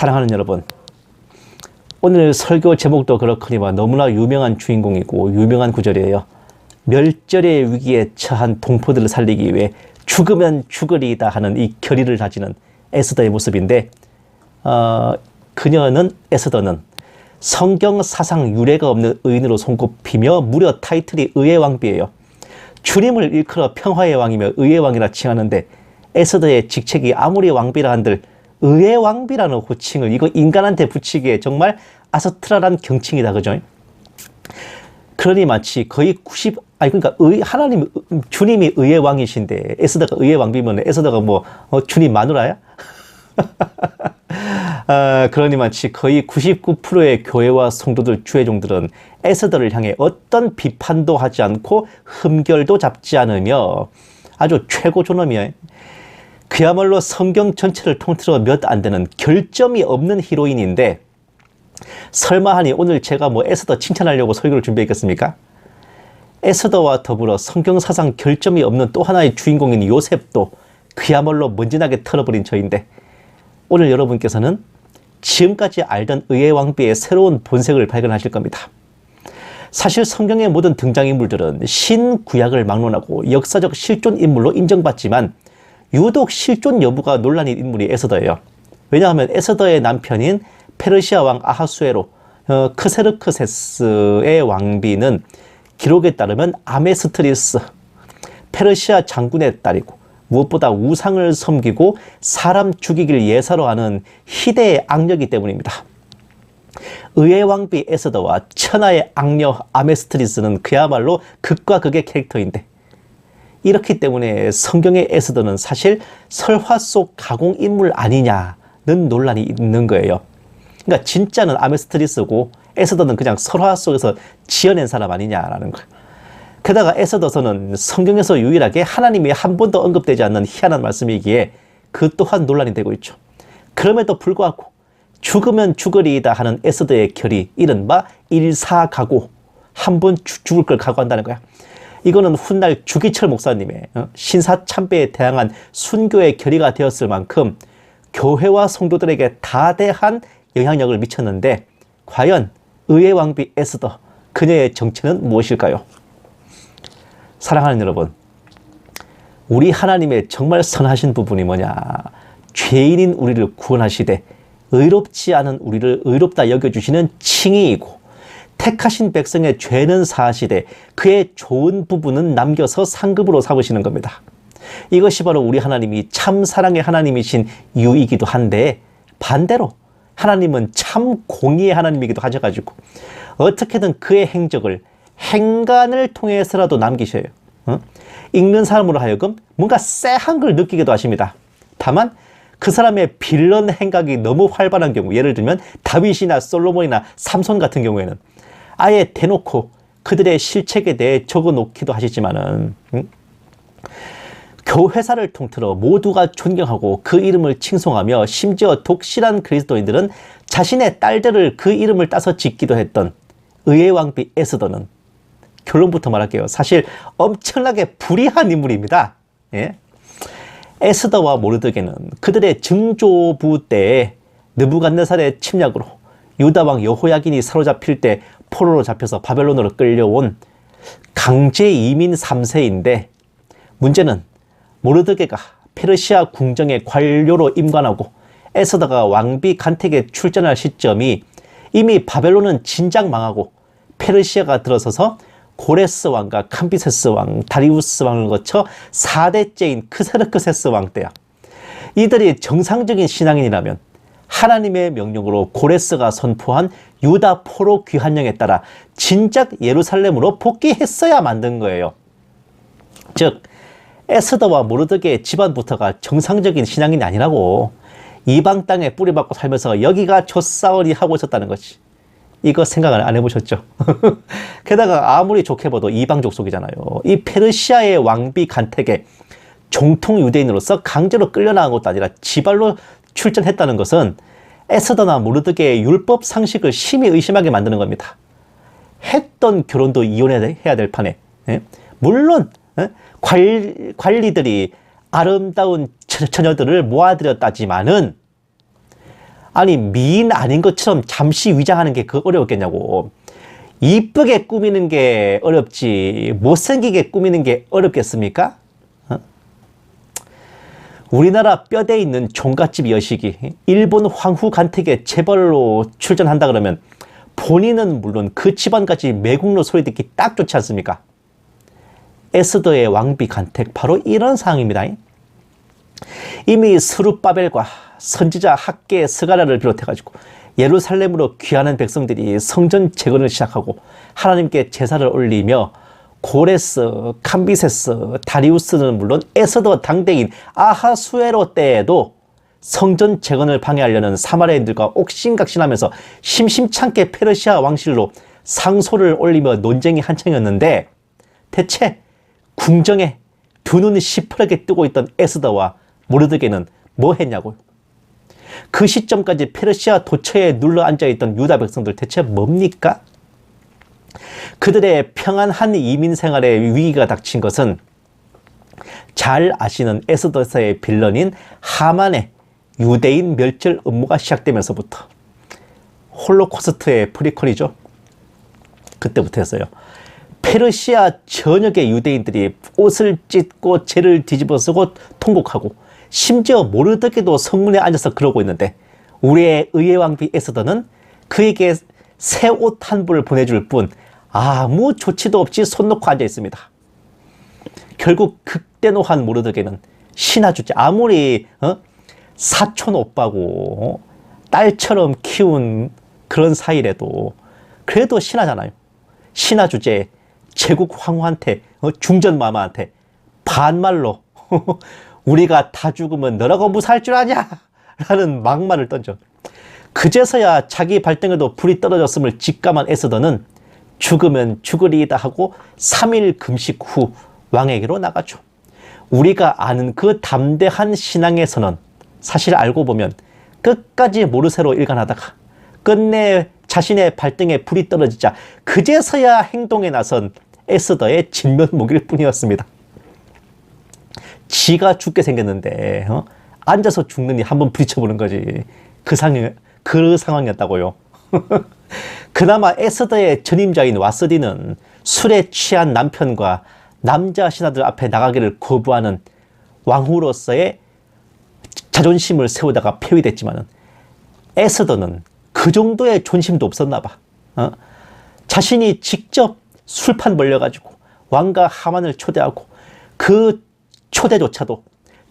사랑하는 여러분, 오늘 설교 제목도 그렇거니와 너무나 유명한 주인공이고 유명한 구절이에요. 멸절의 위기에 처한 동포들을 살리기 위해 죽으면 죽으리이다 하는 이 결의를 다지는 에스더의 모습인데 어, 그녀는 에스더는 성경 사상 유례가 없는 의인으로 손꼽히며 무려 타이틀이 의의 왕비예요. 주님을 일컬어 평화의 왕이며 의의 왕이라 칭하는데 에스더의 직책이 아무리 왕비라 한들 의의 왕비라는 호칭을 이거 인간한테 붙이기에 정말 아서트라란 경칭이다 그죠? 그러니 마치 거의 90 아니 그러니까 의 하나님 주님이 의의 왕이신데 에스더가 의의 왕비면 에스더가 뭐 어, 주님 마누라야? 아, 그러니 마치 거의 99%의 교회와 성도들 주회종들은 에스더를 향해 어떤 비판도 하지 않고 흠결도 잡지 않으며 아주 최고 존엄이야. 그야말로 성경 전체를 통틀어 몇 안 되는 결점이 없는 히로인인데 설마 하니 오늘 제가 뭐 에스더 칭찬하려고 설교를 준비했겠습니까? 에스더와 더불어 성경 사상 결점이 없는 또 하나의 주인공인 요셉도 그야말로 먼지나게 털어버린 저인데 오늘 여러분께서는 지금까지 알던 의의 왕비의 새로운 본색을 발견하실 겁니다. 사실 성경의 모든 등장인물들은 신구약을 막론하고 역사적 실존 인물로 인정받지만 유독 실존 여부가 논란인 인물이 에스더예요. 왜냐하면 에스더의 남편인 페르시아 왕 아하수에로 어, 크세르크세스의 왕비는 기록에 따르면 아메스트리스 페르시아 장군의 딸이고 무엇보다 우상을 섬기고 사람 죽이길 예사로 하는 희대의 악녀이기 때문입니다. 의의 왕비 에스더와 천하의 악녀 아메스트리스는 그야말로 극과 극의 캐릭터인데 이렇기 때문에 성경의 에스더는 사실 설화 속 가공 인물 아니냐는 논란이 있는 거예요. 그러니까 진짜는 아메스트리스고 에스더는 그냥 설화 속에서 지어낸 사람 아니냐라는 거예요. 게다가 에스더서는 성경에서 유일하게 하나님이 한 번도 언급되지 않는 희한한 말씀이기에 그 또한 논란이 되고 있죠. 그럼에도 불구하고 죽으면 죽으리이다 하는 에스더의 결이 이른바 일사각오 한번 죽을 걸 각오한다는 거야. 이거는 훗날 주기철 목사님의 어, 신사 참배에 대항한 순교의 결의가 되었을 만큼 교회와 성도들에게 다대한 영향력을 미쳤는데 과연 의의 왕비 에스더 그녀의 정체는 무엇일까요? 사랑하는 여러분, 우리 하나님의 정말 선하신 부분이 뭐냐? 죄인인 우리를 구원하시되 의롭지 않은 우리를 의롭다 여겨주시는 칭의이고 택하신 백성의 죄는 사하시되 그의 좋은 부분은 남겨서 상급으로 삼으시는 겁니다. 이것이 바로 우리 하나님이 참 사랑의 하나님이신 이유이기도 한데 반대로 하나님은 참 공의의 하나님이기도 하셔가지고 어떻게든 그의 행적을 행간을 통해서라도 남기셔요. 어? 읽는 사람으로 하여금 뭔가 쎄한 걸 느끼기도 하십니다. 다만 그 사람의 빌런 행각이 너무 활발한 경우, 예를 들면 다윗이나 솔로몬이나 삼손 같은 경우에는 아예 대놓고 그들의 실책에 대해 적어 놓기도 하시지만은 음? 교회사를 통틀어 모두가 존경하고 그 이름을 칭송하며 심지어 독실한 그리스도인들은 자신의 딸들을 그 이름을 따서 짓기도 했던 의의 왕비 에스더는 결론부터 말할게요. 사실 엄청나게 불의한 인물입니다. 예? 에스더와 모르드게는 그들의 증조부 때에 느부갓네살의 침략으로 유다 왕 여호야긴이 사로잡힐 때 포로로 잡혀서 바벨론으로 끌려온 강제 이민 3세인데 문제는 모르드게가 페르시아 궁정의 관료로 임관하고 에스더가 왕비 간택에 출전할 시점이 이미 바벨론은 진작 망하고 페르시아가 들어서서 고레스 왕과 캄비세스 왕, 다리우스 왕을 거쳐 4대째인 크세르크세스 왕 때야. 이들이 정상적인 신앙인이라면 하나님의 명령으로 고레스가 선포한 유다 포로 귀환령에 따라 진작 예루살렘으로 복귀했어야 만든 거예요. 즉 에스더와 모르드게의 집안부터가 정상적인 신앙인이 아니라고 이방 땅에 뿌리박고 살면서 여기가 조싸우리 하고 있었다는 거지. 이거 생각을 안 해보셨죠? 게다가 아무리 좋게 봐도 이방 족 속이잖아요. 이 페르시아의 왕비 간택에 정통 유대인으로서 강제로 끌려나간 것도 아니라 지발로 출전했다는 것은 에스더나 모르드게의 율법 상식을 심히 의심하게 만드는 겁니다. 했던 결혼도 이혼해야 될 판에. 예? 물론 예? 관리들이 아름다운 처녀들을 모아들였다지만은 아니 미인 아닌 것처럼 잠시 위장하는 게 그 어려웠겠냐고. 이쁘게 꾸미는 게 어렵지 못생기게 꾸미는 게 어렵겠습니까? 어? 우리나라 뼈대 있는 종갓집 여식이 일본 황후 간택의 재벌로 출전한다 그러면 본인은 물론 그 집안까지 매국노 소리 듣기 딱 좋지 않습니까? 에스더의 왕비 간택 바로 이런 상황입니다. 이미 스룹바벨과 선지자 학계 스가랴를 비롯해가지고 예루살렘으로 귀하는 백성들이 성전 재건을 시작하고 하나님께 제사를 올리며 고레스, 캄비세스, 다리우스는 물론 에서더 당대인 아하수에로 때에도 성전 재건을 방해하려는 사마리아인들과 옥신각신하면서 심심찮게 페르시아 왕실로 상소를 올리며 논쟁이 한창이었는데 대체 궁정에 두 눈이 시퍼렇게 뜨고 있던 에스더와 모르드게는 뭐 했냐고요. 그 시점까지 페르시아 도처에 눌러 앉아 있던 유다 백성들 대체 뭡니까? 그들의 평안한 이민 생활에 위기가 닥친 것은 잘 아시는 에스더서의 빌런인 하만의 유대인 멸절 음모가 시작되면서부터 홀로코스트의 프리퀄이죠. 그때부터였어요. 페르시아 전역의 유대인들이 옷을 찢고 죄를 뒤집어 쓰고 통곡하고 심지어 모르드게도 성문에 앉아서 그러고 있는데 우리의 의회 왕비 에스더는 그에게 새 옷 한 벌을 보내줄 뿐 아무 조치도 없이 손 놓고 앉아 있습니다. 결국 극대노한 모르드게는 신하 주제 아무리 어? 사촌 오빠고 어? 딸처럼 키운 그런 사이래도 그래도 신하잖아요. 신하 주제 제국 황후한테 어? 중전 마마한테 반말로 우리가 다 죽으면 너라고 무사할 줄 아냐? 라는 막말을 던져. 그제서야 자기 발등에도 불이 떨어졌음을 직감한 에스더는 죽으면 죽으리이다 하고 3일 금식 후 왕에게로 나가죠. 우리가 아는 그 담대한 선언, 사실 알고 보면 끝까지 모르쇠로 일관하다가 끝내 자신의 발등에 불이 떨어지자 그제서야 행동에 나선 에스더의 진면목일 뿐이었습니다. 지가 죽게 생겼는데 어? 앉아서 죽느니 한번 부딪혀보는 거지. 그 상황 그 상황이었다고요. 그나마 에스더의 전임자인 와스디는 술에 취한 남편과 남자 신하들 앞에 나가기를 거부하는 왕후로서의 자존심을 세우다가 폐위됐지만은 에스더는 그 정도의 존심도 없었나 봐. 어? 자신이 직접 술판 벌려가지고 왕과 하만을 초대하고 그 초대조차도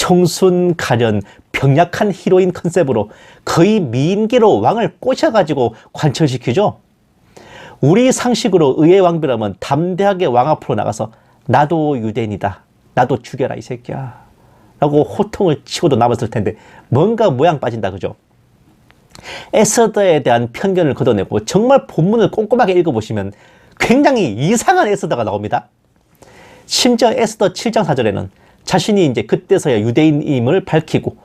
청순 가련 병약한 히로인 컨셉으로 거의 미인계로 왕을 꼬셔가지고 관철시키죠. 우리 상식으로 의회 왕비라면 담대하게 왕 앞으로 나가서 나도 유대인이다. 나도 죽여라 이 새끼야. 라고 호통을 치고도 남았을 텐데 뭔가 모양 빠진다 그죠? 에스더에 대한 편견을 걷어내고 정말 본문을 꼼꼼하게 읽어보시면 굉장히 이상한 에스더가 나옵니다. 심지어 에스더 7장 4절에는 자신이 이제 그때서야 유대인임을 밝히고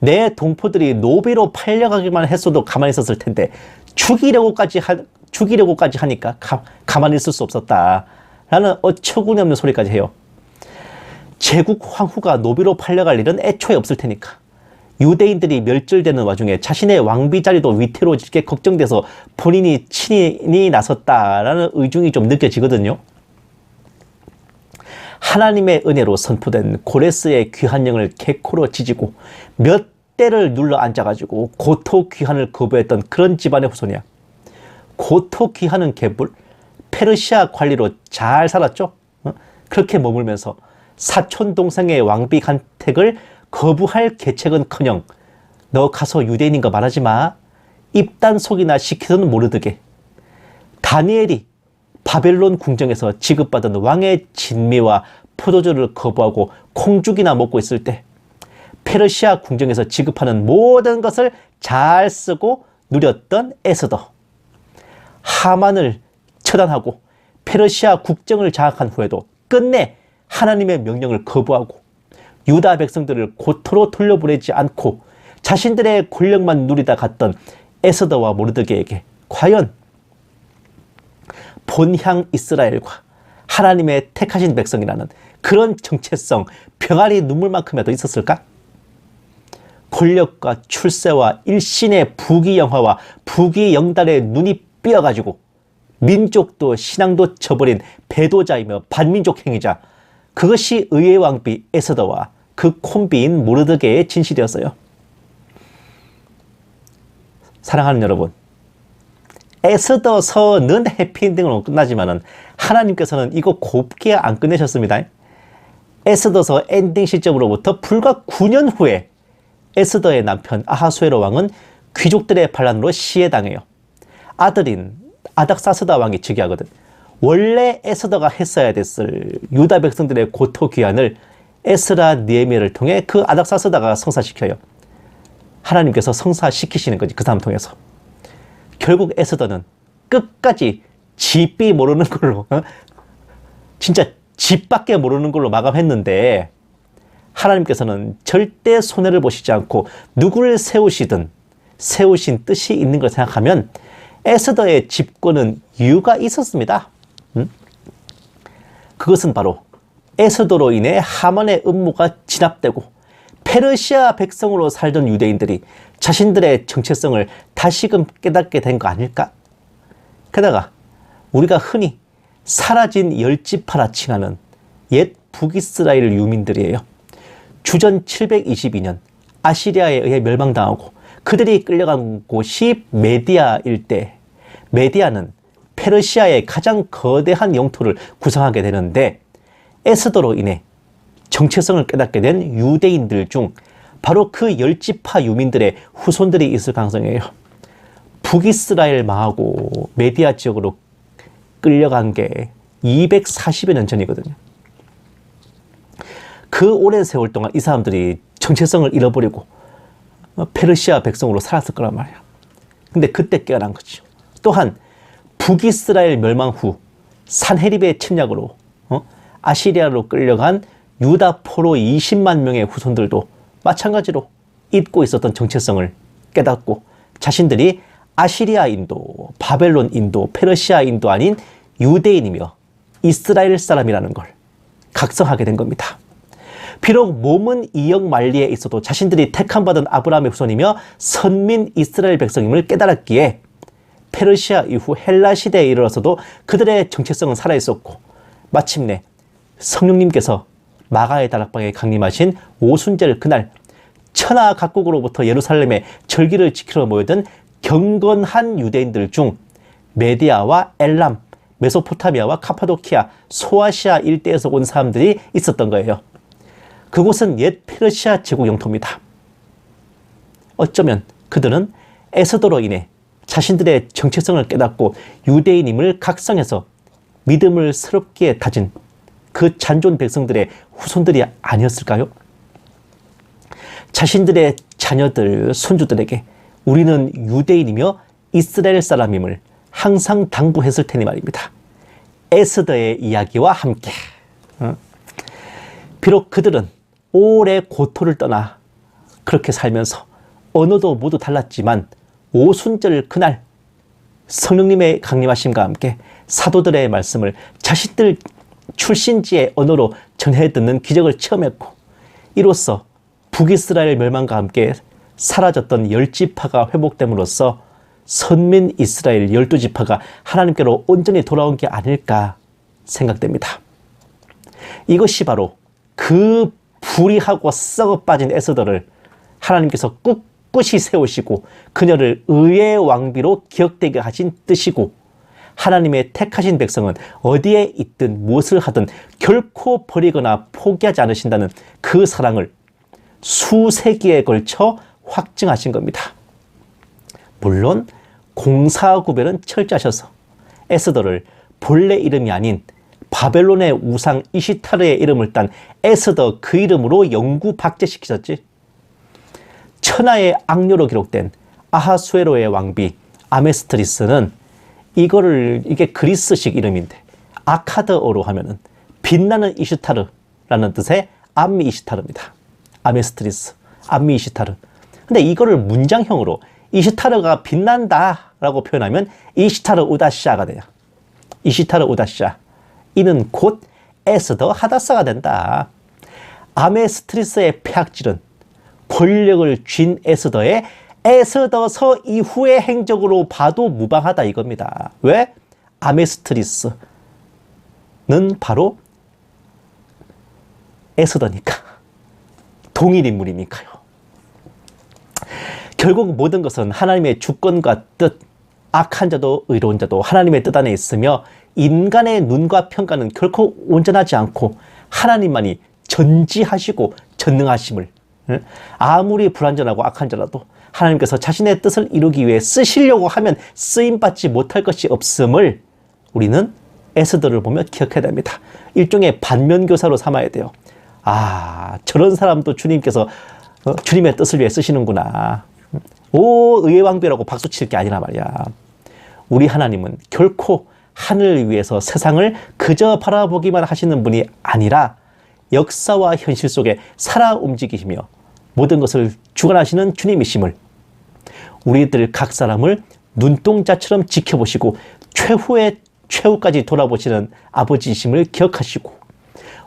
내 동포들이 노비로 팔려가기만 했어도 가만히 있었을 텐데 죽이려고까지 하, 죽이려고까지 하니까 가, 가만히 있을 수 없었다. 라는 어처구니 없는 소리까지 해요. 제국 황후가 노비로 팔려갈 일은 애초에 없을 테니까. 유대인들이 멸절되는 와중에 자신의 왕비 자리도 위태로워질 게 걱정돼서 본인이 친인이 나섰다라는 의중이 좀 느껴지거든요. 하나님의 은혜로 선포된 고레스의 귀한 영을 개코로 지지고 몇 대를 눌러 앉아가지고 고토 귀한을 거부했던 그런 집안의 후손이야. 고토 귀한은 개불, 페르시아 관리로 잘 살았죠. 어? 그렇게 머물면서 사촌 동생의 왕비 간택을 거부할 계책은커녕 너 가서 유대인인 거 말하지 마. 입단 속이나 시키서는 모르드게. 다니엘이 바벨론 궁정에서 지급받은 왕의 진미와 포도주를 거부하고 콩죽이나 먹고 있을 때 페르시아 궁정에서 지급하는 모든 것을 잘 쓰고 누렸던 에스더. 하만을 처단하고 페르시아 국정을 장악한 후에도 끝내 하나님의 명령을 거부하고 유다 백성들을 고토로 돌려보내지 않고 자신들의 권력만 누리다 갔던 에스더와 모르드게에게 과연 본향 이스라엘과 하나님의 택하신 백성이라는 그런 정체성, 병아리 눈물만큼이라도 있었을까? 권력과 출세와 일신의 부귀영화와 부귀영달의 눈이 삐어가지고 민족도 신앙도 저버린 배도자이며 반민족 행위자 그것이 의의 왕비 에스더와 그 콤비인 모르드게의 진실이었어요. 사랑하는 여러분, 에스더서는 해피엔딩으로 끝나지만은 하나님께서는 이거 곱게 안 끝내셨습니다. 에스더서 엔딩 시점으로부터 불과 9년 후에 에스더의 남편 아하수에로 왕은 귀족들의 반란으로 시해당해요. 아들인 아닥사스다 왕이 즉위하거든. 원래 에스더가 했어야 됐을 유다 백성들의 고토 귀환을 에스라 니에미를 통해 그 아닥사스다가 성사시켜요. 하나님께서 성사시키시는 거지 그 사람 통해서. 결국 에스더는 끝까지 집비 모르는 걸로 어? 진짜 집밖에 모르는 걸로 마감했는데 하나님께서는 절대 손해를 보시지 않고 누구를 세우시든 세우신 뜻이 있는 걸 생각하면 에스더의 집권은 이유가 있었습니다. 음? 그것은 바로 에스더로 인해 하만의 음모가 진압되고 페르시아 백성으로 살던 유대인들이 자신들의 정체성을 다시금 깨닫게 된 거 아닐까? 게다가 우리가 흔히 사라진 열지파라 칭하는 옛 북이스라엘 유민들이에요. 주전 722년 아시리아에 의해 멸망당하고 그들이 끌려간 곳이 메디아 일대. 메디아는 페르시아의 가장 거대한 영토를 구성하게 되는데 에스더로 인해 정체성을 깨닫게 된 유대인들 중 바로 그 열지파 유민들의 후손들이 있을 가능성이에요. 북이스라엘 망하고 메디아 지역으로 끌려간 게 240여 년 전이거든요. 그 오랜 세월 동안 이 사람들이 정체성을 잃어버리고 페르시아 백성으로 살았을 거란 말이야. 근데 그때 깨어난 거죠. 또한 북이스라엘 멸망 후 산헤립의 침략으로 어? 아시리아로 끌려간 유다 포로 20만 명의 후손들도 마찬가지로 잊고 있었던 정체성을 깨닫고 자신들이 아시리아인도, 바벨론인도, 페르시아인도 아닌 유대인이며 이스라엘 사람이라는 걸 각성하게 된 겁니다. 비록 몸은 이역 만리에 있어도 자신들이 택함받은 아브라함의 후손이며 선민 이스라엘 백성임을 깨달았기에 페르시아 이후 헬라 시대에 이르러서도 그들의 정체성은 살아있었고 마침내 성령님께서 마가의 다락방에 강림하신 오순절 그날 천하 각국으로부터 예루살렘에 절기를 지키러 모여든 경건한 유대인들 중 메디아와 엘람, 메소포타미아와 카파도키아, 소아시아 일대에서 온 사람들이 있었던 거예요. 그곳은 옛 페르시아 제국 영토입니다. 어쩌면 그들은 에스더로 인해 자신들의 정체성을 깨닫고 유대인임을 각성해서 믿음을 새롭게 다진 그 잔존 백성들의 후손들이 아니었을까요? 자신들의 자녀들, 손주들에게 우리는 유대인이며 이스라엘 사람임을 항상 당부했을 테니 말입니다. 에스더의 이야기와 함께. 어? 비록 그들은 오래 고토를 떠나 그렇게 살면서 언어도 모두 달랐지만 오순절 그날 성령님의 강림하심과 함께 사도들의 말씀을 자신들 출신지의 언어로 전해 듣는 기적을 체험했고 이로써 북이스라엘 멸망과 함께 사라졌던 열 지파가 회복됨으로써 선민 이스라엘 열두 지파가 하나님께로 온전히 돌아온 게 아닐까 생각됩니다. 이것이 바로 그 불의하고 썩어 빠진 에스더를 하나님께서 꿋꿋이 세우시고 그녀를 의의 왕비로 기억되게 하신 뜻이고 하나님의 택하신 백성은 어디에 있든 무엇을 하든 결코 버리거나 포기하지 않으신다는 그 사랑을 수세기에 걸쳐 확증하신 겁니다. 물론 공사 구별은 철저하셔서 에스더를 본래 이름이 아닌 바벨론의 우상 이시타르의 이름을 딴 에스더 그 이름으로 영구 박제시키셨지. 천하의 악녀로 기록된 아하수에로의 왕비 아메스트리스는 이거를 이게 그리스식 이름인데 아카드어로 하면은 빛나는 이시타르라는 뜻의 암미 이시타르입니다. 아메스트리스, 암미 이시타르. 근데 이거를 문장형으로 이시타르가 빛난다라고 표현하면 이시타르 우다샤가 돼요. 이시타르 우다샤. 이는 곧 에스더 하다사가 된다. 아메스트리스의 폐악질은 권력을 쥔 에스더의 에스더서 이후의 행적으로 봐도 무방하다 이겁니다. 왜? 아메스트리스는 바로 에스더니까. 동일 인물이니까요. 결국 모든 것은 하나님의 주권과 뜻, 악한 자도 의로운 자도 하나님의 뜻 안에 있으며 인간의 눈과 평가는 결코 온전하지 않고 하나님만이 전지하시고 전능하심을 응? 아무리 불완전하고 악한 자라도 하나님께서 자신의 뜻을 이루기 위해 쓰시려고 하면 쓰임 받지 못할 것이 없음을 우리는 에스더를 보며 기억해야 됩니다. 일종의 반면교사로 삼아야 돼요. 아 저런 사람도 주님께서 어, 주님의 뜻을 위해 쓰시는구나. 오 의의 왕비라고 박수 칠 게 아니라 말이야. 우리 하나님은 결코 하늘을 위해서 세상을 그저 바라보기만 하시는 분이 아니라 역사와 현실 속에 살아 움직이시며 모든 것을 주관하시는 주님이심을 우리들 각 사람을 눈동자처럼 지켜보시고 최후의 최후까지 돌아보시는 아버지이심을 기억하시고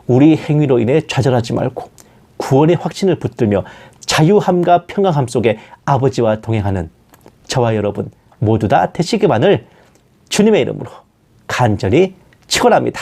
우리 행위로 인해 좌절하지 말고 구원의 확신을 붙들며 자유함과 평강함 속에 아버지와 동행하는 저와 여러분 모두 다 되시기만을 주님의 이름으로 간절히 축원합니다.